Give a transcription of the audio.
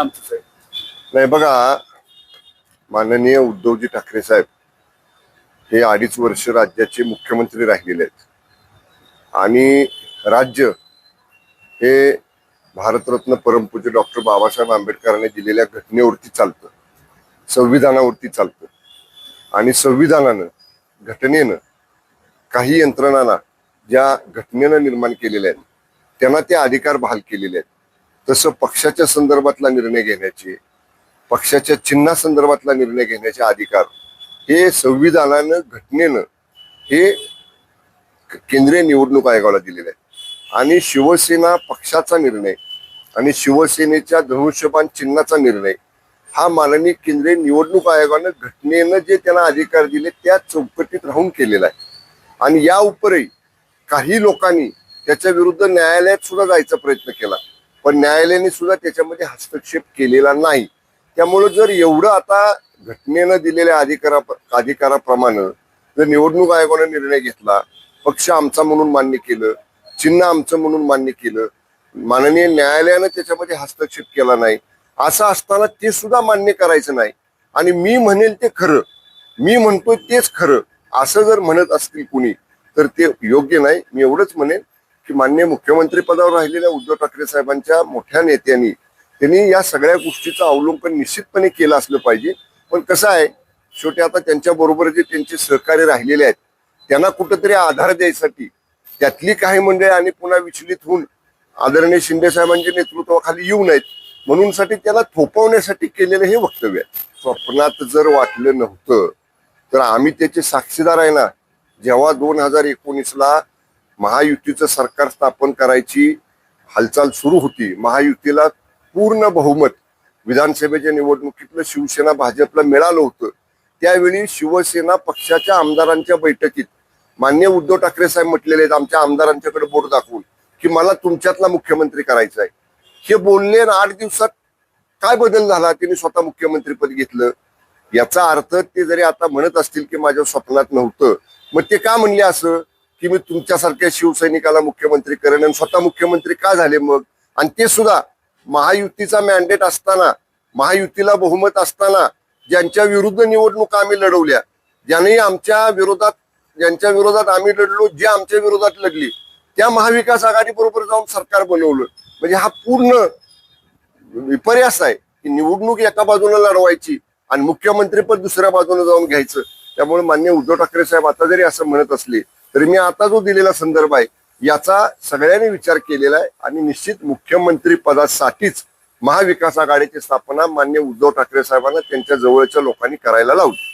आमचं नाही बघा माननीय उद्धवजी ठाकरे साहेब हे अडीच वर्ष राज्याचे मुख्यमंत्री राहिलेले आहेत. आणि राज्य हे भारतरत्न परमपूज्य डॉक्टर बाबासाहेब आंबेडकरांनी दिलेल्या घटनेवरती चालतं संविधानावरती चालतं. आणि संविधानानं घटनेनं काही यंत्रणांना ज्या घटनेनं निर्माण केलेल्या आहेत त्यांना ते अधिकार बहाल केलेले आहेत. तसं पक्षाच्या संदर्भातला निर्णय घेण्याचे पक्षाच्या चिन्हासंदर्भातला निर्णय घेण्याचे अधिकार हे संविधानानं घटनेनं हे केंद्रीय निवडणूक आयोगाला दिलेले आहे आणि शिवसेना पक्षाचा निर्णय आणि शिवसेनेच्या धनुष्यबाण चिन्हाचा निर्णय हा माननीय केंद्रीय निवडणूक आयोगानं घटनेनं जे त्यांना अधिकार दिले त्या चौकटीत राहून केलेला आहे. आणि या उपरही काही लोकांनी त्याच्या विरुद्ध न्यायालयात सुद्धा जायचा प्रयत्न केला. पण न्यायालयाने सुद्धा त्याच्यामध्ये हस्तक्षेप केलेला नाही. त्यामुळं जर एवढं आता घटनेनं दिलेल्या अधिकारा अधिकाराप्रमाणे जर निवडणूक आयोगाने निर्णय घेतला पक्ष आमचा म्हणून मान्य केलं चिन्ह आमचं म्हणून मान्य केलं माननीय न्यायालयानं त्याच्यामध्ये हस्तक्षेप केला नाही असं असताना ते सुद्धा मान्य करायचं नाही. आणि मी म्हणेल ते खरं. मी म्हणतोय तेच खरं. असं जर म्हणत असतील कुणी तर ते योग्य नाही. मी एवढंच म्हणेन. की मान्य मुख्यमंत्री पदावर राहिलेल्या उद्धव ठाकरे साहेबांच्या मोठ्या नेत्यांनी त्यांनी या सगळ्या गोष्टीचं अवलोकन निश्चितपणे केलं असलं पाहिजे. पण कसं आहे शेवटी आता त्यांच्याबरोबर जे त्यांचे सहकार्य राहिलेले आहेत त्यांना कुठंतरी आधार द्यायसाठी त्यातली काही मंडळी आणि पुन्हा विचलित होऊन आदरणीय शिंदे साहेबांच्या नेतृत्वाखाली येऊ नयेत. म्हणून साठी त्याला थोपवण्यासाठी केलेलं हे वक्तव्य आहे. स्वप्नात जर वाटलं नव्हतं तर आम्ही त्याचे साक्षीदार आहे ना जेव्हा दोन हजार एकोणीसला महायुतीचं सरकार स्थापन करायची हालचाल सुरू होती. महायुतीला पूर्ण बहुमत विधानसभेच्या निवडणुकीतलं शिवसेना भाजपला मिळालं होतं. त्यावेळी शिवसेना पक्षाच्या आमदारांच्या बैठकीत मान्य उद्धव ठाकरे साहेब म्हटलेले आहेत आमच्या आमदारांच्याकडे बोट दाखवून की मला तुमच्यातला मुख्यमंत्री करायचा आहे हे बोलले ना आठ दिवसात काय बदल झाला? त्यांनी स्वतः मुख्यमंत्रीपद घेतलं. याचा अर्थ ते जरी आता म्हणत असतील की माझ्या स्वप्नात नव्हतं मग ते का म्हणले असं? की मी तुमच्यासारख्या शिवसैनिकाला मुख्यमंत्री करेन आणि स्वतः मुख्यमंत्री का झाले मग? आणि ते सुद्धा महायुतीचा मॅन्डेट असताना महायुतीला बहुमत असताना ज्यांच्या विरुद्ध निवडणुका आम्ही लढवल्या ज्यांनी आमच्या विरोधात ज्यांच्या विरोधात आम्ही लढलो जे आमच्या विरोधात लढली त्या महाविकास आघाडी बरोबर जाऊन सरकार बनवलं. म्हणजे हा पूर्ण विपर्यास आहे की निवडणूक एका बाजूला लढवायची आणि मुख्यमंत्रीपद दुसऱ्या बाजूने जाऊन घ्यायचं. त्यामुळे मान्य उद्धव ठाकरे साहेब आता जरी असं म्हणत असले तरी मी आता जो दिलेला संदर्भ आहे याचा सगळ्यांनी विचार केलेला आहे आणि निश्चित मुख्यमंत्री पदासाठीच महाविकास आघाडीची स्थापना मान्य उद्धव ठाकरे साहेबांना त्यांच्या जवळच्या लोकांनी करायला लावली.